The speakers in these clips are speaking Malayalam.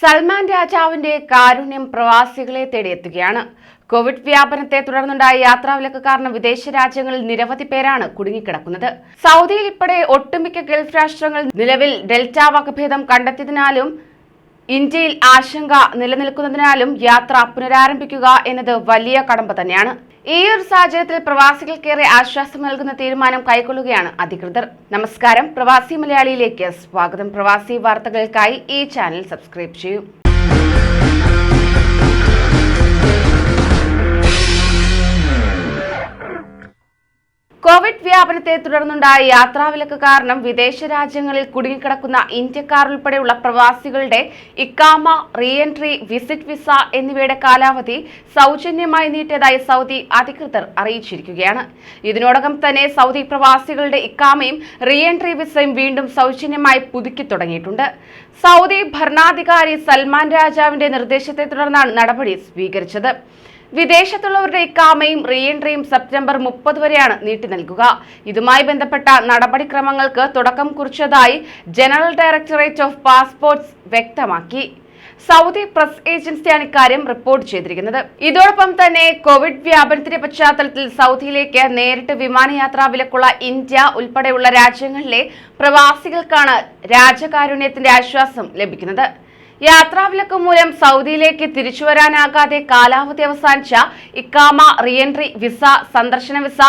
സൽമാൻ രാജാവിന്റെ കാരുണ്യം പ്രവാസികളെ തേടിയെത്തുകയാണ്. കോവിഡ് വ്യാപനത്തെ തുടർന്നുണ്ടായ യാത്രാവിലക്ക് കാരണം വിദേശ രാജ്യങ്ങളിൽ നിരവധി പേരാണ് കുടുങ്ങിക്കിടക്കുന്നത്. സൗദിയിൽ ഉൾപ്പെടെ ഒട്ടുമിക്ക ഗൾഫ് രാഷ്ട്രങ്ങൾ നിലവിൽ ഡെൽറ്റ വകഭേദം കണ്ടെത്തിയതിനാലും ഇന്ത്യയിൽ ആശങ്ക നിലനിൽക്കുന്നതിനാലും യാത്ര പുനരാരംഭിക്കുക എന്നത് വലിയ കടമ്പ തന്നെയാണ്. ഈ ഒരു സാഹചര്യത്തിൽ പ്രവാസികൾക്കേറെ ആശ്വാസം നൽകുന്ന തീരുമാനം കൈക്കൊള്ളുകയാണ് അധികൃതർ. നമസ്കാരം. പ്രവാസി മലയാളിയിലേക്ക് സ്വാഗതം. പ്രവാസി വാർത്തകൾക്കായി ഈ ചാനൽ സബ്സ്ക്രൈബ് ചെയ്യൂ. കോവിഡ് വ്യാപനത്തെ തുടർന്നുണ്ടായ യാത്രാവിലക്ക് കാരണം വിദേശ രാജ്യങ്ങളിൽ കുടുങ്ങിക്കിടക്കുന്ന ഇന്ത്യക്കാർ ഉൾപ്പെടെയുള്ള പ്രവാസികളുടെ ഇക്കാമ റീഎൻട്രി വിസിറ്റ് വിസ എന്നിവയുടെ കാലാവധി സൗജന്യമായി നീട്ടിയതായി സൗദി അധികൃതർ അറിയിച്ചിരിക്കുകയാണ്. ഇതിനോടകം തന്നെ സൗദി പ്രവാസികളുടെ ഇക്കാമയും റീഎൻട്രി വിസയും വീണ്ടും സൗജന്യമായി പുതുക്കി തുടങ്ങിയിട്ടുണ്ട്. സൗദി ഭരണാധികാരി സൽമാൻ രാജാവിന്റെ നിർദ്ദേശത്തെ തുടർന്നാണ് നടപടി സ്വീകരിച്ചത്. വിദേശത്തുള്ളവരുടെ ഇക്കാമയും റീഎൻട്രിയും സെപ്റ്റംബർ മുപ്പത് വരെയാണ് നീട്ടി നൽകുക. ഇതുമായി ബന്ധപ്പെട്ട നടപടിക്രമങ്ങൾക്ക് തുടക്കം കുറിച്ചതായി ജനറൽ ഡയറക്ടറേറ്റ് ഓഫ് പാസ്പോർട്ട്സ് വ്യക്തമാക്കി. സൗദി പ്രസ് ഏജൻസിയാണ് ഇക്കാര്യം റിപ്പോർട്ട് ചെയ്തിരിക്കുന്നത്. ഇതോടൊപ്പം തന്നെ കോവിഡ് വ്യാപനത്തിന്റെ പശ്ചാത്തലത്തിൽ സൗദിയിലേക്ക് നേരിട്ട് വിമാനയാത്രാ വിലക്കുള്ള ഇന്ത്യ ഉൾപ്പെടെയുള്ള രാജ്യങ്ങളിലെ പ്രവാസികൾക്കാണ് രാജകാരുണ്യത്തിന്റെ ആശ്വാസം ലഭിക്കുന്നത്. യാത്രാവിലക്ക് മൂലം സൗദിയിലേക്ക് തിരിച്ചുവരാനാകാതെ കാലാവധി അവസാനിച്ച ഇക്കാമ റീഎൻട്രി വിസ സന്ദർശന വിസ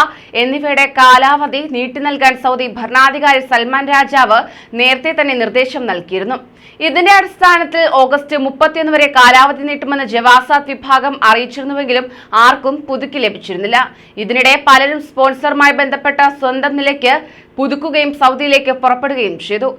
എന്നിവയുടെ കാലാവധി നീട്ടി നൽകാൻ സൗദി ഭരണാധികാരി സൽമാൻ രാജാവ് നേരത്തെ തന്നെ നിർദ്ദേശം നൽകിയിരുന്നു. ഇതിന്റെ അടിസ്ഥാനത്തിൽ ഓഗസ്റ്റ് മുപ്പത്തിയൊന്ന് വരെ കാലാവധി നീട്ടുമെന്ന് ജവാസാത്ത് വിഭാഗം അറിയിച്ചിരുന്നുവെങ്കിലും ആർക്കും പുതുക്കി ലഭിച്ചിരുന്നില്ല. ഇതിനിടെ പലരും സ്പോൺസറുമായി ബന്ധപ്പെട്ട സ്വന്തം നിലയ്ക്ക് പുതുക്കുകയും സൗദിയിലേക്ക് പുറപ്പെടുകയും ചെയ്തു.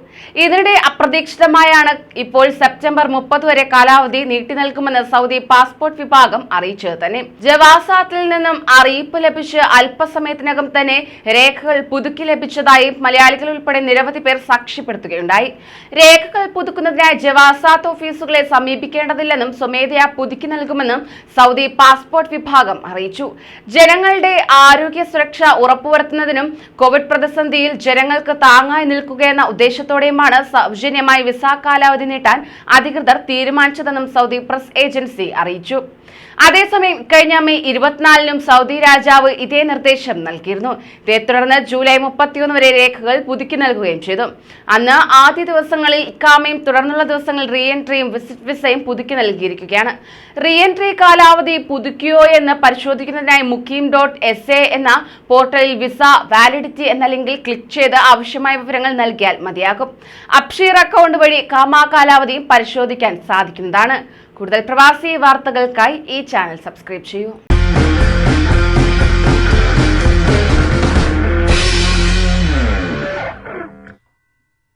ഇതിനിടെ അപ്രതീക്ഷിതമായാണ് ഇപ്പോൾ സെപ്റ്റംബർ മുപ്പത് വരെ കാലാവധി നീട്ടി നൽകുമെന്ന് സൗദി പാസ്പോർട്ട് വിഭാഗം അറിയിച്ചത് തന്നെ. ജവാസാത്തിൽ നിന്നും അറിയിപ്പ് ലഭിച്ച് അല്പസമയത്തിനകം തന്നെ രേഖകൾ പുതുക്കി ലഭിച്ചതായി മലയാളികൾ ഉൾപ്പെടെ നിരവധി പേർ സാക്ഷ്യപ്പെടുത്തുകയുണ്ടായി. രേഖകൾ പുതുക്കുന്നതിനായി ജവാസാത്ത് ഓഫീസുകളെ സമീപിക്കേണ്ടതില്ലെന്നും സ്വമേധയാ പുതുക്കി നൽകുമെന്നും സൗദി പാസ്പോർട്ട് വിഭാഗം അറിയിച്ചു. ജനങ്ങളുടെ ആരോഗ്യ സുരക്ഷ ഉറപ്പുവരുത്തുന്നതിനും കോവിഡ് പ്രതിസന്ധിയിൽ ജനങ്ങൾക്ക് താങ്ങായി നിൽക്കുകയെന്ന ഉദ്ദേശത്തോടെയുമാണ് സൗജന്യമായി വിസ കാലാവധി നീട്ടാൻ അധികൃതർ തീരുമാനിച്ചതെന്നും സൗദി പ്രസ് ഏജൻസി അറിയിച്ചു. അതേസമയം കഴിഞ്ഞ മെയ് ഇരുപത്തിനാലിനും സൗദി രാജാവ് ഇതേ നിർദ്ദേശം നൽകിയിരുന്നു. ഇതേ തുടർന്ന് ജൂലൈ മുപ്പത്തിയൊന്ന് വരെ രേഖകൾ പുതുക്കി നൽകുകയും ചെയ്തു. അന്ന് ആദ്യ ദിവസങ്ങളിൽ ഇക്കാമയും തുടർന്നുള്ള ദിവസങ്ങളിൽ റീ എൻട്രിയും വിസിറ്റ് വിസയും പുതുക്കി നൽകിയിരിക്കുകയാണ്. റീ എൻട്രി കാലാവധി പുതുക്കിയോ എന്ന് പരിശോധിക്കുന്നതിനായി മുക്കീം ഡോട്ട് എസ് എന്ന പോർട്ടലിൽ വിസ വാലിഡിറ്റി എന്ന ലിങ്കിൽ ക്ലിക്ക് ചെയ്ത് ആവശ്യമായ വിവരങ്ങൾ നൽകിയാൽ മതിയാകും. അപ്ഷീർ അക്കൗണ്ട് വഴി കാമാ കാലാവധിയും പരിശോധിക്കാൻ സാധിക്കുന്നതാണ്. കൂടുതൽ പ്രവാസി വാർത്തകൾക്കായി ഈ ചാനൽ സബ്സ്ക്രൈബ് ചെയ്യൂ.